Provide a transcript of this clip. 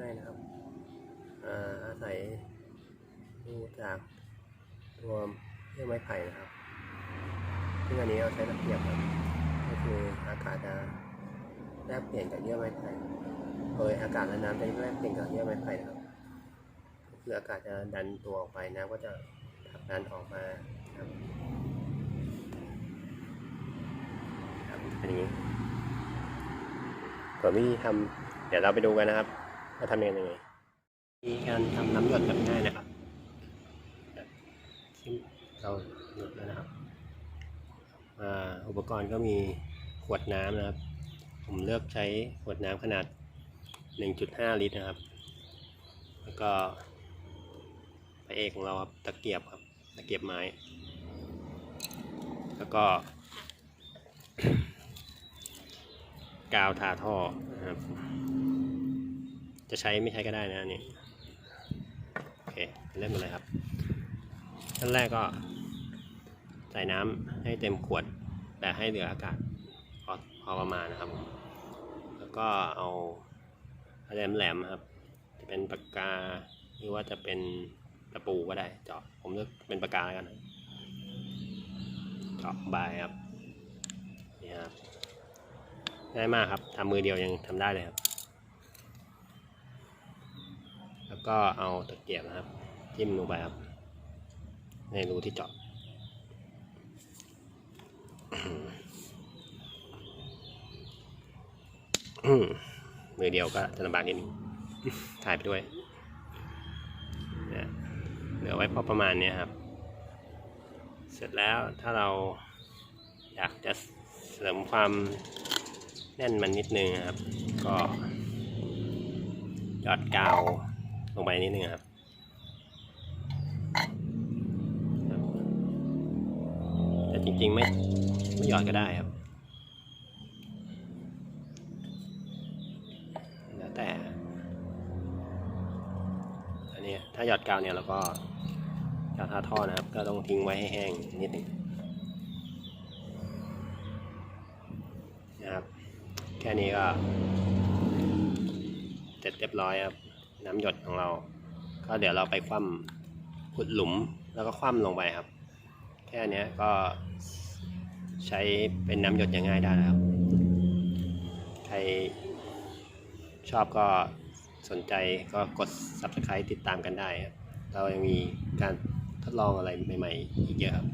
ง่ายนะครับอ่าอาศัยดูจากตัวเยื่อไม้ไผ่นะครับ ซึ่งอันนี้เราใช้ตะเกียบครับก็คืออากาศจะแลกเปลี่ยนกับเยื่อไม้ไผ่โดยอากาศและน้ำจะแลกเปลี่ยนกับเยื่อไม้ไผ่นะครับก็คืออากาศจะดันตัวออกไปน้ำก็จะผลักดันออกมาครับครับเป็นนี้ส่วนวิธีทำ ดี๋ยวเราไปดูกันนะครับว่าทำยังไงมีการทำน้ำหยดแบบง่ายนะครับเราหยดแล้วนะครับอุปกรณ์ก็มีขวดน้ำนะครับ ผมเลือกใช้ขวดน้ำขนาด 1.5 ลิตรนะครับ แล้วก็พระเอกของเราครับตะเกียบครับตะเกียบไม้ แล้วก็ กาวทาท่อนะครับ จะใช้ไม่ใช้ก็ได้นะอันนี่โอเคเริ่มกันเลยครับขั้นแรกก็ ใส่น้ำให้เต็มขวด แต่ให้เหลืออากาศพอพอประมาณนะครับ แล้วก็เอาอะไรแหลมครับ จะเป็นปากกาหรือว่าจะเป็นตะปูก็ได้เจาะผมเลือกเป็นปากกาแล้วกันครับเจาะบครับนี่ครับง่ายมากครับทำมือเดียวยังทำได้เลยครับ แล้ว ก็เอาตะเกียบนะครับ จิ้มลงไปครับ ในรูที่เจาะอืมมือเดียวก็จะลำบากนิดนึงถ่ายไปด้วยเนี่ยเหลือไว้พอประมาณเนี้ยครับ เสร็จแล้วถ้าเราอยากจะเสริมความแน่นมันนิดนึงครับ ก็ยอดกาว ลงไปนิดนึงครับแต่จริงๆไม่ไม่หยอดก็ได้ครับ แล้วแต่ อันนี้ถ้าหยอดกาวเนี่ยเราก็กาวทาท่อนะครับ ก็ต้องทิ้งไว้ให้แห้งนิดหนึ่งนะครับ แค่นี้ก็เสร็จเรียบร้อยครับ น้ำหยดของเรา ก็เดี๋ยวเราไปคว่ำขุดหลุมแล้วก็คว่ำลงไปครับ แค่เนี้ยก็ใช้เป็นน้ำหยดอย่างง่ายได้แล้วครับ ใครชอบก็สนใจก็กด subscribe ติดตามกันได้ครับ เรายังมีการทดลองอะไรใหม่ ๆ อีกเยอะครับ